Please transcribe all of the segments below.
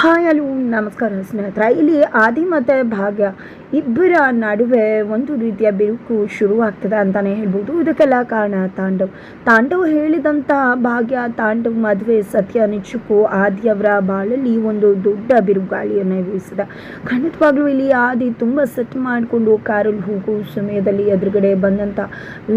Hi hello ನಮಸ್ಕಾರ ಸ್ನೇಹಿತರೆ. ಇಲ್ಲಿ ಆದಿ ಮತ್ತು ಭಾಗ್ಯ. ಇಬ್ಬರ ನಡುವೆ ಒಂದು ರೀತಿಯ ಬಿರುಕು ಶುರುವಾಗ್ತದೆ ಅಂತಲೇ ಹೇಳ್ಬೋದು. ಇದಕ್ಕೆಲ್ಲ ಕಾರಣ ತಾಂಡವ್. ತಾಂಡವ್ ಹೇಳಿದಂಥ ಭಾಗ್ಯ, ತಾಂಡವ್ ಮದುವೆ ಸತ್ಯ ನಿಚ್ಚುಕು ಆದಿಯವರ ಬಾಳಲ್ಲಿ ಒಂದು ದೊಡ್ಡ ಬಿರುಗಾಳಿಯನ್ನು ಬೀಸಿದೆ ಖಂಡಿತವಾಗ್ಲೂ ಇಲ್ಲಿ ಆದಿ ತುಂಬ ಸೆಟ್ ಮಾಡಿಕೊಂಡು ಕಾರಲ್ಲಿ ಹೋಗೋ ಸಮಯದಲ್ಲಿ ಎದುರುಗಡೆ ಬಂದಂಥ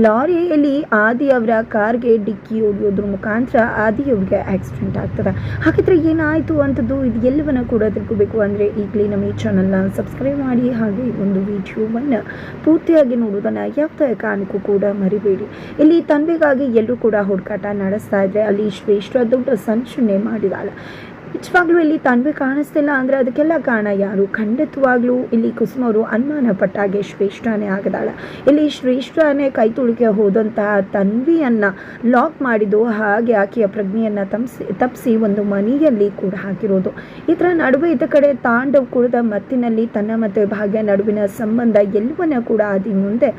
ಲಾರಿಯಲ್ಲಿ ಆದಿ ಅವರ ಕಾರ್ಗೆ ಡಿಕ್ಕಿ ಹೊಡೆಯೋದ್ರ ಮುಖಾಂತರ ಆದಿಯವ್ರಿಗೆ ಆಕ್ಸಿಡೆಂಟ್ ಆಗ್ತದೆ. ಹಾಗಿದ್ರೆ ಏನಾಯಿತು ಅಂಥದ್ದು ಇದು ಎಲ್ಲವನ್ನ ಕೂಡ ತಿಳ್ಕೋಬೇಕು. ಅಂದರೆ ಈಗಲೇ ನಮ್ಮ ಈ ಚಾನಲ್ನ ಸಬ್ಸ್ಕ್ರೈಬ್ ಮಾಡಿ ಹಾಗೆ ಈ ಒಂದು ವಿಡಿಯೋವನ್ನು ಪೂರ್ತಿಯಾಗಿ ನೋಡೋದನ್ನು ಯಾವುದೇ ಕಾರಣಕ್ಕೂ ಕೂಡ ಮರಿಬೇಡಿ. ಇಲ್ಲಿ ತಂದೆಗಾಗಿ ಎಲ್ಲರೂ ಕೂಡ ಹುಡುಕಾಟ ನಡೆಸ್ತಾ ಇದ್ರೆ ಅಲ್ಲಿ ಶ್ರೇಷ್ಠ ದೊಡ್ಡ ಸಂಚನೆ ಮಾಡಿದಾಳೆ. ನಿಜವಾಗ್ಲೂ ಇಲ್ಲಿ ತನ್ವಿ ಕಾಣಿಸ್ತಿಲ್ಲ ಅಂದರೆ ಅದಕ್ಕೆಲ್ಲ ಕಾರಣ ಯಾರು? ಖಂಡಿತವಾಗ್ಲೂ ಇಲ್ಲಿ ಕುಸುಮ ಅವರು ಅನುಮಾನ ಪಟ್ಟಾಗೆ ಶ್ರೇಷ್ಠನೇ ಆಗದಾಳೆ. ಇಲ್ಲಿ ಶ್ರೇಷ್ಠನೇ ಕೈ ತುಳಿಕೆ ಹೋದಂತಹ ತನ್ವಿಯನ್ನು ಲಾಕ್ ಮಾಡಿದ್ದು ಹಾಗೆ ಆಕೆಯ ಪ್ರಜ್ಞೆಯನ್ನು ತಪ್ಸಿ ತಪ್ಪಿಸಿ ಒಂದು ಮನೆಯಲ್ಲಿ ಕೂಡ ಹಾಕಿರೋದು. ಇದರ ನಡುವೆ ಇದ್ದ ಕಡೆ ತಾಂಡವ್ ಕುಳಿದ ಮತ್ತಿನಲ್ಲಿ ತನ್ನ ಮತ್ತು ಭಾಗ್ಯ ನಡುವಿನ ಸಂಬಂಧ ಎಲ್ಲವನ್ನ ಕೂಡ ಅದಿ ಮುಂದೆ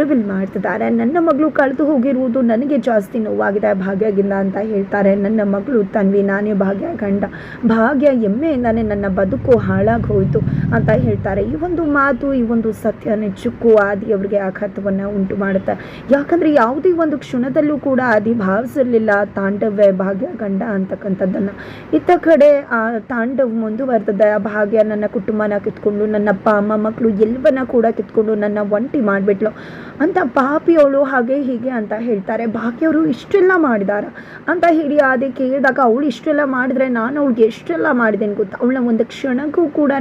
ರಿವೀಲ್ ಮಾಡ್ತಿದ್ದಾರೆ. ನನ್ನ ಮಗಳು ಕಳೆದು ಹೋಗಿರುವುದು ನನಗೆ ಜಾಸ್ತಿ ನೋವಾಗಿದೆ ಭಾಗ್ಯಗಿಂದ ಅಂತ ಹೇಳ್ತಾರೆ. ನನ್ನ ಮಗಳು ತನ್ವಿ, ನಾನೇ ಭಾಗ್ಯ ಗಂಡ. ಭಾಗ್ಯ ಎಮ್ಮೆಯಿಂದಾನೆ ನನ್ನ ಬದುಕು ಹಾಳಾಗಿ ಹೋಯಿತು. ಅಂತ ಹೇಳ್ತಾರೆ. ಈ ಒಂದು ಮಾತು, ಈ ಒಂದು ಸತ್ಯ ನಿಜಕ್ಕೂ ಆದಿ ಅವರಿಗೆ ಆಘಾತವನ್ನು ಉಂಟು ಮಾಡುತ್ತೆ ಯಾಕಂದರೆ ಯಾವುದೇ ಒಂದು ಕ್ಷಣದಲ್ಲೂ ಕೂಡ ಆದಿ ಭಾವಿಸಿರಲಿಲ್ಲ ತಾಂಡವ್ಯ ಭಾಗ್ಯ ಗಂಡ ಅಂತಕ್ಕಂಥದ್ದನ್ನು. ಇತ್ತ ಕಡೆ ಆ ತಾಂಡವ್ ಮುಂದುವರೆದ ಭಾಗ್ಯ ನನ್ನ ಕುಟುಂಬನ ಕಿತ್ಕೊಂಡು, ನನ್ನ ಅಪ್ಪ, ಅಮ್ಮ ಮಕ್ಕಳು ಎಲ್ಲವನ್ನ ಕೂಡ ಕಿತ್ಕೊಂಡು ನನ್ನ ಒಂಟಿ ಮಾಡಿಬಿಟ್ಲು. ಅಂತ ಪಾಪಿಯವಳು ಹಾಗೆ ಹೀಗೆ ಅಂತ ಹೇಳ್ತಾರೆ. ಭಾಗ್ಯವರು ಇಷ್ಟೆಲ್ಲ ಮಾಡಿದಾರ ಅಂತ ಹೇಳಿ ಅದೇ ಕೇಳಿದಾಗ, ಅವಳು ಇಷ್ಟೆಲ್ಲ ಮಾಡಿದ್ರೆ ನಾನು ಅವಳಿಗೆ ಎಷ್ಟೆಲ್ಲ ಮಾಡಿದೆ ಗೊತ್ತಾ? ಅವಳ ಒಂದು ಕ್ಷಣಕ್ಕೂ ಕೂಡ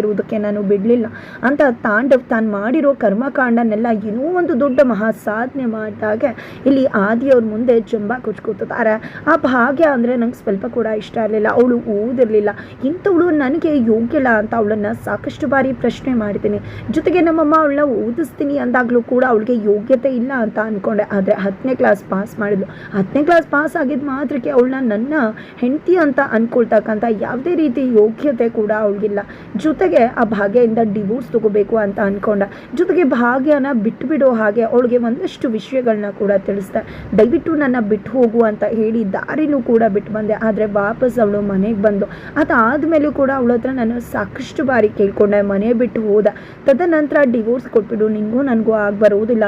ನೆಮ್ಮದಿಯಾಗಿರುವುದಕ್ಕೆ ನಾನು ಬಿಡಲಿಲ್ಲ. ಅಂತ ತಾಂಡವ್ ತಾನು ಮಾಡಿರೋ ಕರ್ಮಕಾಂಡನೆಲ್ಲ ಏನೋ ಒಂದು ದೊಡ್ಡ ಮಹಾ ಸಾಧನೆ ಮಾಡಿದಾಗ ಇಲ್ಲಿ ಆದಿಯವ್ರ ಮುಂದೆ ಜಂಬ ಕೊಚ್ಕೋತಾರೆ ಆ ಭಾಗ್ಯ ಅಂದರೆ ನಂಗೆ ಸ್ವಲ್ಪ ಕೂಡ ಇಷ್ಟ ಇರಲಿಲ್ಲ ಅವಳು ಓದಿರಲಿಲ್ಲ ಇಂಥವಳು ನನಗೆ ಯೋಗ್ಯಲ್ಲ ಅಂತ ಅವಳನ್ನು ಸಾಕಷ್ಟು ಬಾರಿ ಪ್ರಶ್ನೆ ಮಾಡಿದ್ದೀನಿ. ಜೊತೆಗೆ ನಮ್ಮಮ್ಮ ಅವಳನ್ನ ಓದಿಸ್ತೀನಿ ಅಂದಾಗಲೂ ಕೂಡ ಅವಳಿಗೆ ಯೋಗ್ಯತೆ ಇಲ್ಲ ಅಂತ ಅಂದ್ಕೊಂಡೆ ಆದರೆ ಹತ್ತನೇ ಕ್ಲಾಸ್ ಪಾಸ್ ಮಾಡಿದ್ಲು. ಹತ್ತನೇ ಕ್ಲಾಸ್ ಪಾಸ್ ಆಗಿದ್ ಮಾತ್ರಕ್ಕೆ ಅವಳನ್ನ ನನ್ನ ಹೆಂಡತಿ ಅಂತ ಅಂದ್ಕೊಳ್ತಕ್ಕಂಥ ಯಾವುದೇ ರೀತಿ ಯೋಗ್ಯತೆ ಕೂಡ ಅವಳಿಗಿಲ್ಲ. ಜೊತೆಗೆ ಆ ಭಾಗ್ಯದಿಂದ ಡಿವೋರ್ಸ್ ತಗೋಬೇಕು ಅಂತ ಅಂದ್ಕೊಂಡ ಜೊತೆಗೆ ಭಾಗ್ಯನ ಬಿಟ್ಟುಬಿಡೋ ಹಾಗೆ ಅವಳಿಗೆ ಒಂದಷ್ಟು ವಿಷಯಗಳನ್ನ ಕೂಡ ತಿಳಿಸ್ದ. ದಯವಿಟ್ಟು ನನ್ನ ಬಿಟ್ಟು ಹೋಗು ಅಂತ ಹೇಳಿ ದಾರಿನೂ ಕೂಡ ಬಿಟ್ಟು ಬಂದೆ. ಆದರೆ ವಾಪಸ್ ಅವಳು ಮನೆಗೆ ಬಂದು. ಅದಾದಮೇಲೂ ಕೂಡ ಅವಳ ಹತ್ರ ನಾನು ಸಾಕಷ್ಟು ಬಾರಿ ಕೇಳ್ಕೊಂಡೆ. ಮನೆ ಬಿಟ್ಟು ಹೋದ. ತದನಂತರ ಡಿವೋರ್ಸ್ ಕೊಟ್ಬಿಡು. ನಿಂಗೂ ನನಗೂ ಆಗಿ ಬರೋದಿಲ್ಲ.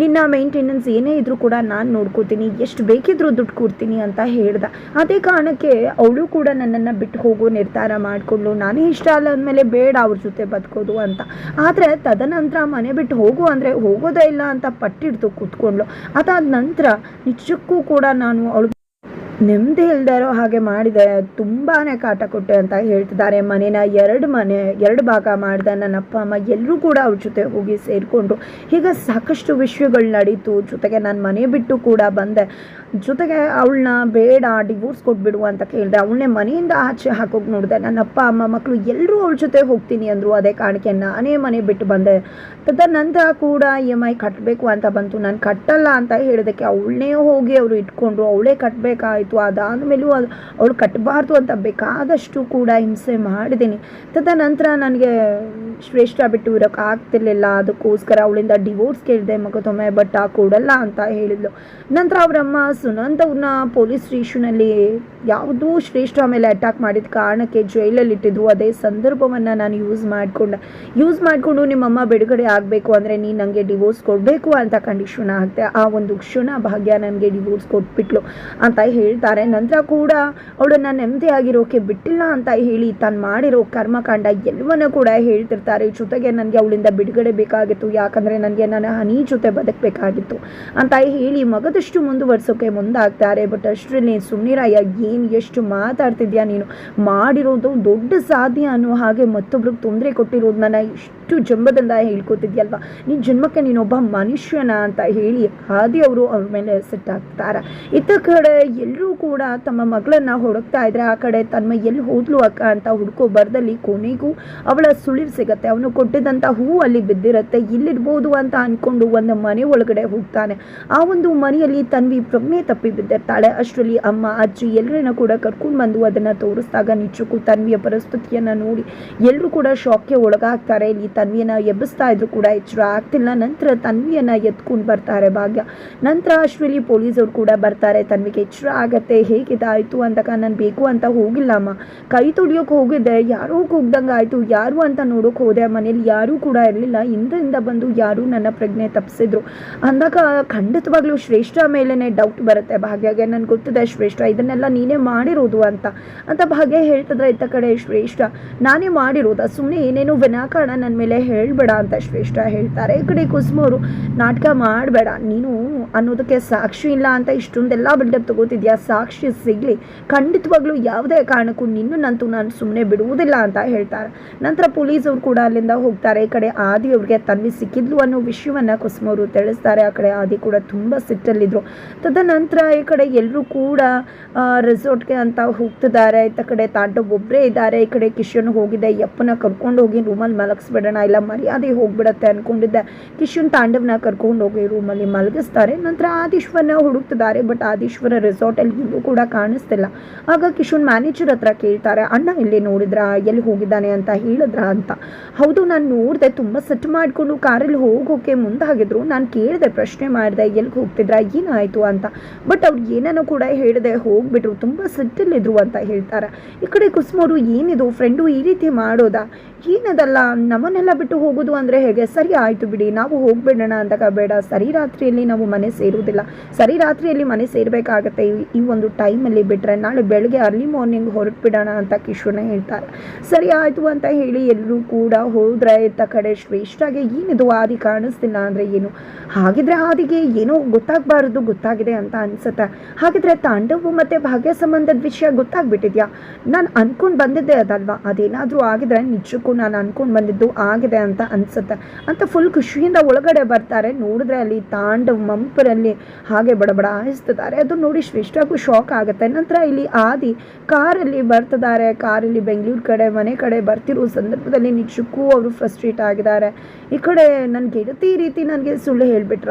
ನಿನ್ನ ಮೇಂಟೆನೆನ್ಸ್ ಏನೇ ಇದ್ರೂ ಕೂಡ ನಾನು ನೋಡ್ಕೋತೀನಿ, ಎಷ್ಟು ಬೇಕಿದ್ರೂ ದುಡ್ಡು ಕೊಡ್ತೀನಿ ಅಂತ ಹೇಳ್ದ. ಅದೇ ಕಾರಣಕ್ಕೆ ಅವಳು ಕೂಡ ನನ್ನನ್ನು ಬಿಟ್ಟು ಹೋಗೋ ನಿರ್ಧಾರ ಮಾಡಿಕೊಂಡು ನಾನೇ ಇಷ್ಟ ಅಲ್ಲ ಅಂದಮೇಲೆ ಬೇಡ ಅವ್ರ ಜೊತೆ ಬದುಕೋದು ಅಂತ. ಆದರೆ ತದನಂತರ ಮನೆ ಬಿಟ್ಟು ಹೋಗು ಅಂದರೆ ಹೋಗೋದೇ ಇಲ್ಲ ಅಂತ ಪಟ್ಟಿಡ್ತು ಕೂತ್ಕೊಂಡ್ಲು ಅದಾದ ನಂತರ ನಿಜಕ್ಕೂ ಕೂಡ ನಾನು ಅವಳು ನೆಮ್ಮದಿ ಇರೋ ಹಾಗೆ ಮಾಡಿದೆ. ತುಂಬಾ ಕಾಟ ಕೊಟ್ಟೆ ಅಂತ ಹೇಳ್ತಿದ್ದಾರೆ. ಮನೇನ ಎರಡು ಮನೆ, ಎರಡು ಭಾಗ ಮಾಡಿದೆ ನನ್ನ ಅಪ್ಪ, ಅಮ್ಮ ಎಲ್ಲರೂ ಕೂಡ ಅವ್ರ ಜೊತೆ ಹೋಗಿ ಸೇರಿಕೊಂಡು ಹೀಗೆ ಸಾಕಷ್ಟು ವಿಷಯಗಳು ನಡೀತು. ಜೊತೆಗೆ ನಾನು ಮನೆ ಬಿಟ್ಟು ಕೂಡ ಬಂದೆ. ಜೊತೆಗೆ ಅವಳನ್ನ ಬೇಡ, ಡಿವೋರ್ಸ್ ಕೊಟ್ಬಿಡು ಅಂತ ಕೇಳಿದೆ. ಅವಳನ್ನೇ ಮನೆಯಿಂದ ಆಚೆ ಹಾಕೋಗಿ ನೋಡಿದೆ. ನನ್ನ ಅಪ್ಪ, ಅಮ್ಮ ಮಕ್ಕಳು ಎಲ್ಲರೂ ಅವಳ ಜೊತೆ ಹೋಗ್ತೀನಿ ಅಂದರು ಅದೇ ಕಾರಣಕ್ಕೆ ನಾನೇ ಮನೆ ಬಿಟ್ಟು ಬಂದೆ. ತದನಂತರ ಕೂಡ ಇ ಎಂ ಐ ಕಟ್ಟಬೇಕು ಅಂತ ಬಂತು. ನಾನು ಕಟ್ಟಲ್ಲ ಅಂತ ಹೇಳಿದಕ್ಕೆ ಅವಳನ್ನೇ ಹೋಗಿ ಅವರು ಇಟ್ಕೊಂಡ್ರು. ಅವಳೇ ಕಟ್ಟಬೇಕಾಯಿತು ಅದಾದಮೇಲೂ ಅದು ಅವಳು ಕಟ್ಟಬಾರ್ದು ಅಂತ ಬೇಕಾದಷ್ಟು ಕೂಡ ಹಿಂಸೆ ಮಾಡಿದ್ದೀನಿ. ತದನಂತರ ನನಗೆ ಶ್ರೇಷ್ಠ ಬಿಟ್ಟು ಇರೋಕ್ಕೆ ಆಗ್ತಿರ್ಲಿಲ್ಲ. ಅದಕ್ಕೋಸ್ಕರ ಅವಳಿಂದ ಡಿವೋರ್ಸ್ ಕೇಳಿದೆ, ಮಗದೊಮ್ಮೆ ಬಟ್ ಆ ಕೊಡಲ್ಲ ಅಂತ ಹೇಳಿದ್ಲು. ನಂತರ ಅವರಮ್ಮ ಸುನಂತ್ ಅವ್ರನ್ನ ಪೊಲೀಸ್ ಸ್ಟೇಷನಲ್ಲಿ ಯಾವುದೋ ಶ್ರೇಷ್ಠ ಮೇಲೆ ಅಟ್ಯಾಕ್ ಮಾಡಿದ ಕಾರಣಕ್ಕೆ ಜೈಲಲ್ಲಿ ಇಟ್ಟಿದ್ರು ಅದೇ ಸಂದರ್ಭವನ್ನು ನಾನು ಯೂಸ್ ಮಾಡಿಕೊಂಡೆ. ಯೂಸ್ ಮಾಡಿಕೊಂಡು ನಿಮ್ಮಮ್ಮ ಬಿಡುಗಡೆ ಆಗಬೇಕು ಅಂದರೆ ನೀನು ನನಗೆ ಡಿವೋರ್ಸ್ ಕೊಡಬೇಕು ಅಂತ ಕಂಡೀಷನ್ ಆಗುತ್ತೆ ಆ ಒಂದು ಕ್ಷಣ ಭಾಗ್ಯ ನನಗೆ ಡಿವೋರ್ಸ್ ಕೊಟ್ಬಿಟ್ಲು ಅಂತ ಹೇಳ್ತಾರೆ. ನಂತರ ಕೂಡ ಅವಳನ್ನು ನೆಮ್ಮದಿ ಆಗಿರೋಕೆ ಬಿಟ್ಟಿಲ್ಲ ಅಂತ ಹೇಳಿ ತಾನು ಮಾಡಿರೋ ಕರ್ಮಕಾಂಡ ಎಲ್ಲವನ್ನೂ ಕೂಡ ಹೇಳ್ತಿರ್ತಾರೆ ಜೊತೆಗೆ ನನಗೆ ಅವಳಿಂದ ಬಿಡುಗಡೆ ಬೇಕಾಗಿತ್ತು, ಯಾಕಂದರೆ ನನಗೆ ನನ್ನ ಹನಿ ಜೊತೆ ಬದುಕಬೇಕಾಗಿತ್ತು ಅಂತ ಹೇಳಿ ಮಗದಷ್ಟು ಮುಂದುವರ್ಸೋಕೆ ಮುಂದಾಗ್ತಾರೆ. ಬಟ್ ಅಷ್ಟರಲ್ಲಿ ಸುಮ್ಮನಿರಾಯ ಏನು ಎಷ್ಟು ಮಾತಾಡ್ತಿದ್ಯಾ ನೀನು? ಮಾಡಿರೋದು ದೊಡ್ಡ ಸಾಧ್ಯ ಅನ್ನೋ ಹಾಗೆ ಮತ್ತೊಬ್ರಿಗೆ ತೊಂದರೆ ಕೊಟ್ಟಿರೋದು ನನ್ನ ಇಷ್ಟು ಜಂಬದಿಂದ ಹೇಳ್ಕೊತಿದ್ಯಲ್ವಾ? ನಿನ್ನ ಜನ್ಮಕ್ಕೆ ನೀನೊಬ್ಬ ಮನುಷ್ಯನ ಅಂತ ಹೇಳಿ ಹಾದಿ ಅವರು ಅವ್ರ ಮೇಲೆ ಸೆಟ್ ಆಗ್ತಾರೆ. ಇತ್ತ ಕಡೆ ಎಲ್ಲರೂ ಕೂಡ ತಮ್ಮ ಮಗಳನ್ನ ಹುಡುಕ್ತಾ ಇದ್ರೆ ಆ ಕಡೆ ತನ್ನ ಎಲ್ಲಿ ಹೋದ್ಲು ಅಕ್ಕ ಅಂತ ಹುಡುಕೋ ಬರದಲ್ಲಿ ಕೊನೆಗೂ ಅವಳ ಸುಳಿವು ಸಿಗುತ್ತೆ. ಆಗಿರುತ್ತೆ ಅವನು ಕೊಟ್ಟಿದ್ದಂಥ ಹೂ ಅಲ್ಲಿ ಬಿದ್ದಿರುತ್ತೆ. ಇಲ್ಲಿರ್ಬೋದು ಅಂತ ಅಂದ್ಕೊಂಡು ಒಂದು ಮನೆ ಒಳಗಡೆ ಹೋಗ್ತಾನೆ. ಆ ಒಂದು ಮನೆಯಲ್ಲಿ ತನ್ವಿ ಪ್ರಜ್ಞೆ ತಪ್ಪಿ ಬಿದ್ದಿರ್ತಾಳೆ. ಅಷ್ಟರಲ್ಲಿ ಅಮ್ಮ, ಅಜ್ಜಿ ಎಲ್ಲರನ್ನ ಕೂಡ ಕರ್ಕೊಂಡು ಬಂದು ಅದನ್ನು ತೋರಿಸಿದಾಗ ನಿಜಕ್ಕೂ ತನ್ವಿಯ ಪರಿಸ್ಥಿತಿಯನ್ನು ನೋಡಿ ಎಲ್ಲರೂ ಕೂಡ ಶಾಕ್ಗೆ ಒಳಗಾಗ್ತಾರೆ. ಇಲ್ಲಿ ತನ್ವಿಯನ್ನ ಎಬ್ಬಿಸ್ತಾ ಇದ್ರು ಕೂಡ ಎಚ್ಚರ ಆಗ್ತಿಲ್ಲ. ನಂತರ ತನ್ವಿಯನ್ನ ಎತ್ಕೊಂಡು ಬರ್ತಾರೆ ಭಾಗ್ಯ. ನಂತರ ಅಷ್ಟರಲ್ಲಿ ಪೊಲೀಸರು ಕೂಡ ಬರ್ತಾರೆ. ತನ್ವಿಗೆ ಎಚ್ಚರ ಆಗತ್ತೆ. ಹೇಗಿದಾಯಿತು ಅಂದಾಗ ನಾನು ಬೇಕು ಅಂತ ಹೋಗಿಲ್ಲ ಅಮ್ಮ. ಕೈ ತುಳಿಯೋಕೆ ಹೋಗಿದ್ದೆ. ಯಾರೋ ಹೋಗ್ದಂಗೆ ಆಯಿತು ಯಾರು ಅಂತ ನೋಡೋಕೆ ಹೋದೆ ಮನೇಲಿ ಯಾರೂ ಕೂಡ ಇರಲಿಲ್ಲ. ಹಿಂದಿಂದ ಬಂದು ಯಾರು ನನ್ನ ಪ್ರಜ್ಞೆ ತಪ್ಪಿಸಿದ್ರು ಅಂದಾಗ ಖಂಡಿತವಾಗ್ಲೂ ಶ್ರೇಷ್ಠ ಮೇಲೇ ಡೌಟ್ ಬರುತ್ತೆ. ಭಾಗ್ಯಾಗೆ ನನ್ಗೆ ಗೊತ್ತಿದೆ, ಶ್ರೇಷ್ಠ, ಇದನ್ನೆಲ್ಲ ನೀನೇ ಮಾಡಿರೋದು ಅಂತ. ಅಂತ ಭಾಗ್ಯ ಹೇಳ್ತಿದ್ರೆ, ಇತ್ತ ಕಡೆ ಶ್ರೇಷ್ಠ, ನಾನೇ ಮಾಡಿರೋದ. ಸುಮ್ಮನೆ ಏನೇನು ವಿನಾಕಾರಣ ನನ್ನ ಮೇಲೆ ಹೇಳ್ಬೇಡ ಅಂತ ಶ್ರೇಷ್ಠ ಹೇಳ್ತಾರೆ. ಈ ಕಡೆ ಕುಸುಮವರು ನಾಟಕ ಮಾಡಬೇಡ. ನೀನು ಅನ್ನೋದಕ್ಕೆ ಸಾಕ್ಷಿ ಇಲ್ಲ ಅಂತ ಇಷ್ಟೊಂದೆಲ್ಲ ಬಿಲ್ಡಪ್ ತಗೋತಿದ್ಯಾ? ಸಾಕ್ಷಿ ಸಿಗಲಿ. ಖಂಡಿತವಾಗ್ಲೂ ಯಾವುದೇ ಕಾರಣಕ್ಕೂ ನಿನ್ನನ್ನಂತೂ ನಾನು ಸುಮ್ಮನೆ ಬಿಡುವುದಿಲ್ಲ ಅಂತ ಹೇಳ್ತಾರೆ. ನಂತರ ಪೊಲೀಸ್ ಕೂಡ ಅಲ್ಲಿಂದ ಹೋಗ್ತಾರೆ. ಈ ಕಡೆ ಆದಿ ಅವ್ರಿಗೆ ತನ್ವಿ ಸಿಕ್ಕಿದ್ಲು ಅನ್ನೋ ವಿಷಯವನ್ನ ಕುಸುಮವರು ತಿಳಿಸ್ತಾರೆ. ಆ ಕಡೆ ಆದಿ ಕೂಡ ತುಂಬ ಸಿಟ್ಟಲ್ಲಿದ್ರು. ತದನಂತರ ಈ ಕಡೆ ಎಲ್ಲರೂ ಕೂಡ ರೆಸಾರ್ಟ್ಗೆ ಅಂತ ಹೋಗ್ತಿದ್ದಾರೆ. ಇತ್ತ ಕಡೆ ತಾಂಡವ್ ಒಬ್ಬರೇ ಇದ್ದಾರೆ. ಈ ಕಡೆ ಕಿಶನ್ ಹೋಗಿದೆ ಯಪ್ಪನ ಕರ್ಕೊಂಡು ಹೋಗಿ ರೂಮಲ್ಲಿ ಮಲಗಿಸ್ಬಿಡೋಣ. ಇಲ್ಲ, ಮರ್ಯಾದೆ ಹೋಗ್ಬಿಡತ್ತೆ ಅನ್ಕೊಂಡಿದ್ದೆ. ಕಿಶನ್ ತಾಂಡವ್ನ ಕರ್ಕೊಂಡು ಹೋಗಿ ರೂಮಲ್ಲಿ ಮಲಗಿಸ್ತಾರೆ. ನಂತರ ಆದಿಶ್ವನ ಹುಡುಕ್ತಿದ್ದಾರೆ. ಬಟ್ ಆದೀಶ್ವರ ರೆಸಾರ್ಟಲ್ಲಿ ಇನ್ನೂ ಕೂಡ ಕಾಣಿಸ್ತಿಲ್ಲ. ಆಗ ಕಿಶನ್ ಮ್ಯಾನೇಜರ್ ಹತ್ರ ಕೇಳ್ತಾರೆ, ಅಣ್ಣ, ಇಲ್ಲಿ ನೋಡಿದ್ರ? ಎಲ್ಲಿ ಹೋಗಿದ್ದಾನೆ? ಅಂತ ಹೇಳಿದ್ರ ಅಂತ. ಹೌದು, ನಾನು ನೋಡಿದೆ, ತುಂಬ ಸೆಟ್ ಮಾಡಿಕೊಂಡು ಕಾರಲ್ಲಿ ಹೋಗೋಕೆ ಮುಂದಾಗಿದ್ರು. ನಾನು ಕೇಳಿದೆ, ಪ್ರಶ್ನೆ ಮಾಡಿದೆ ಎಲ್ಲಿಗೆ ಹೋಗ್ತಿದ್ರ, ಏನಾಯಿತು ಅಂತ. ಬಟ್ ಅವ್ರು ಏನೇನೋ ಕೂಡ ಹೇಳಿದೆ, ಹೋಗ್ಬಿಟ್ರು, ತುಂಬ ಸಿಟ್ಟಲ್ಲಿದ್ರು ಅಂತ ಹೇಳ್ತಾರೆ. ಈ ಕಡೆ ಕುಸುಮವರು ಏನಿದು ಫ್ರೆಂಡು ಈ ರೀತಿ ಮಾಡೋದಾ? ಏನದಲ್ಲ ನಮ್ಮನ್ನೆಲ್ಲ ಬಿಟ್ಟು ಹೋಗೋದು ಅಂದರೆ ಹೇಗೆ? ಸರಿ ಆಯಿತು ಬಿಡಿ, ನಾವು ಹೋಗ್ಬೇಡೋಣ ಅಂದಾಗ ಬೇಡ. ಸರಿ ರಾತ್ರಿಯಲ್ಲಿ ನಾವು ಮನೆ ಸೇರುವುದಿಲ್ಲ. ಸರಿ ರಾತ್ರಿಯಲ್ಲಿ ಮನೆ ಸೇರಬೇಕಾಗತ್ತೆ. ಈ- ಒಂದು ಟೈಮಲ್ಲಿ ಬಿಟ್ಟರೆ ನಾಳೆ ಬೆಳಗ್ಗೆ ಅರ್ಲಿ ಮಾರ್ನಿಂಗ್ ಹೊರಟ್ಬಿಡೋಣ ಅಂತ ಕಿಶೋರ್ನ ಹೇಳ್ತಾರೆ. ಸರಿ ಆಯಿತು ಅಂತ ಹೇಳಿ ಎಲ್ಲರೂ ಕೂಡ ಹೋದ್ರೆ ಇತ್ತ ಕಡೆ ಶ್ರೇಷ್ಠಾಗೆ ಏನಿದು ಆದಿ ಕಾಣಿಸ್ತಿಲ್ಲ ಅಂದರೆ ಏನು? ಹಾಗಿದ್ರೆ ಆದಿಗೆ ಏನೋ ಗೊತ್ತಾಗಬಾರ್ದು, ಗೊತ್ತಾಗಿದೆ ಅಂತ ಅನ್ಸುತ್ತೆ. ಹಾಗಿದ್ರೆ ತಾಂಡವು ಮತ್ತು ಭಾಗ್ಯ ಸಂಬಂಧದ ವಿಷಯ ಗೊತ್ತಾಗ್ಬಿಟ್ಟಿದ್ಯಾ? ನಾನು ಅನ್ಕೊಂಡು ಬಂದಿದ್ದೆ ಅದಲ್ವಾ? ಅದೇನಾದರೂ ಆಗಿದ್ರೆ ನಿಜಕ್ಕೂ ನಾನು ಅನ್ಕೊಂಡು ಬಂದಿದ್ದು ಆಗಿದೆ ಅಂತ ಅನ್ಸುತ್ತೆ. ಅಂತ ಫುಲ್ ಖುಷಿಯಿಂದ ಒಳಗಡೆ ಬರ್ತಾರೆ. ನೋಡಿದ್ರೆ ಅಲ್ಲಿ ತಾಂಡವ್ ಮಂಪರಲ್ಲಿ ಹಾಗೆ ಬಡಬಡ ಆಯಿಸ್ತಿದ್ದಾರೆ ಅದು ನೋಡಿ ಶ್ರೇಷ್ಠಕ್ಕೂ ಶಾಕ್ ಆಗುತ್ತೆ. ನಂತರ ಇಲ್ಲಿ ಆದಿ ಕಾರಲ್ಲಿ ಬರ್ತಿದ್ದಾರೆ. ಕಾರಲ್ಲಿ ಬೆಂಗಳೂರು ಕಡೆ, ಮನೆ ಕಡೆ ಬರ್ತಿರೋ ಸಂದರ್ಭದಲ್ಲಿ ನಿಜಕ್ಕೂ ಅವರು ಫ್ರಸ್ಟ್ರೇಟ್ ಆಗಿದ್ದಾರೆ. ಈ ಕಡೆ ನನ್ನ ಗೆಳತಿ ರೀತಿ ನನಗೆ ಸುಳ್ಳು ಹೇಳಿಬಿಟ್ರ.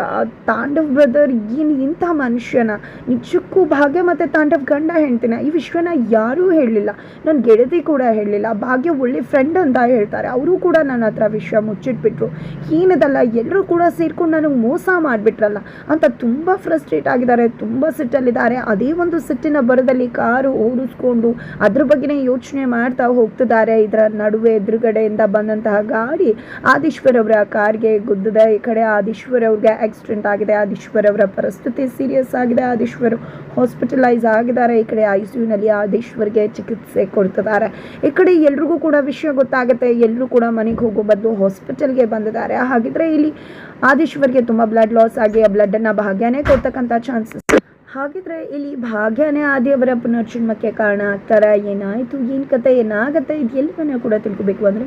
ತಾಂಡವ್ ಬ್ರದರ್ ಏನು ಇಂಥ ಮನುಷ್ಯನ? ನಿಜಕ್ಕೂ ಭಾಗ್ಯ ಮತ್ತು ತಾಂಡವ್ ಗಂಡ ಹೇಳ್ತೀನಿ ಈ ವಿಶ್ವನ ಯಾರೂ ಹೇಳಲಿಲ್ಲ. ನನ್ನ ಗೆಳತಿ ಕೂಡ ಹೇಳಲಿಲ್ಲ. ಭಾಗ್ಯ ಒಳ್ಳೆ ಫ್ರೆಂಡ್ ಅಂತ ಹೇಳ್ತಾರೆ. ಅವರು ಕೂಡ ನನ್ನ ಹತ್ರ ವಿಷಯ ಮುಚ್ಚಿಟ್ಬಿಟ್ರು. ಏನದಲ್ಲ ಎಲ್ಲರೂ ಕೂಡ ಸೇರಿಕೊಂಡು ನನಗೆ ಮೋಸ ಮಾಡಿಬಿಟ್ರಲ್ಲ. ಅಂತ ತುಂಬ ಫ್ರಸ್ಟ್ರೇಟ್ ಆಗಿದ್ದಾರೆ. ತುಂಬ ಸಿಟ್ಟಲ್ಲಿದ್ದಾರೆ. ಅದೇ ಒಂದು ಸಿಟ್ಟಿನ ಬರದಲ್ಲಿ ಕಾರು ಓಡಿಸ್ಕೊಂಡು ಅದ್ರ ಬಗ್ಗೆನೇ ಯೋಚನೆ ಮಾಡ್ತಾ ಹೋಗ್ತಿದ್ದಾರೆ. ಇದರ ನಡುವೆ ಎದುರುಗಡೆಯಿಂದ ಬಂದಂತಹ ಗಾಡಿ ಆದೀಶ್ವರ್ ಅವರ ಕಾರ್ಗೆ ಗುದ್ದದ. ಈ ಕಡೆ ಆದೀಶ್ವರ್ ಅವ್ರಿಗೆ ಆಕ್ಸಿಡೆಂಟ್ ಆಗಿದೆ. ಆದೀಶ್ವರ್ ಅವರ ಪರಿಸ್ಥಿತಿ ಸೀರಿಯಸ್ ಆಗಿದೆ. ಆದೀಶ್ವರ್ ಹಾಸ್ಪಿಟಲೈಸ್ ಆಗಿದ್ದಾರೆ. ಈ ಕಡೆ ಐ ಸಿ ಆದೀಶ್ವರ್ಗೆ ಚಿಕಿತ್ಸೆ ಕೊಡ್ತಿದ್ದಾರೆ. ಈ ಕಡೆ ಎಲ್ರಿಗೂ ಕೂಡ ವಿಷಯ ಗೊತ್ತಾಗುತ್ತೆ. ಎಲ್ಲರೂ ಕೂಡ ಮನೆಗೆ ಹೋಗೋ ಬದಲು ಹಾಸ್ಪಿಟಲ್ಗೆ ಬಂದಿದ್ದಾರೆ. ಹಾಗಿದ್ರೆ ಇಲ್ಲಿ ಆದೀಶ್ವರ್ಗೆ ತುಂಬ ಬ್ಲಡ್ ಲಾಸ್ ಆಗಿ ಆ ಬ್ಲಡ್ಡನ್ನು ಭಾಗ್ಯನೇ ಕೊಡ್ತಕ್ಕಂಥ ಚಾನ್ಸಸ್ ಹಾಗಿದ್ರೆ ಇಲ್ಲಿ ಭಾಗ್ಯನೇ ಆದಿಯವರ ಪುನರ್ಜನ್ಮಕ್ಕೆ ಕಾರಣ ಆಗ್ತಾರೆ. ಏನಾಯಿತು? ಏನು ಕತೆ? ಏನಾಗತ್ತೆ? ಇದು ಎಲ್ಲವನ್ನ ಕೂಡ ತಿಳ್ಕೊಬೇಕು ಅಂದರೆ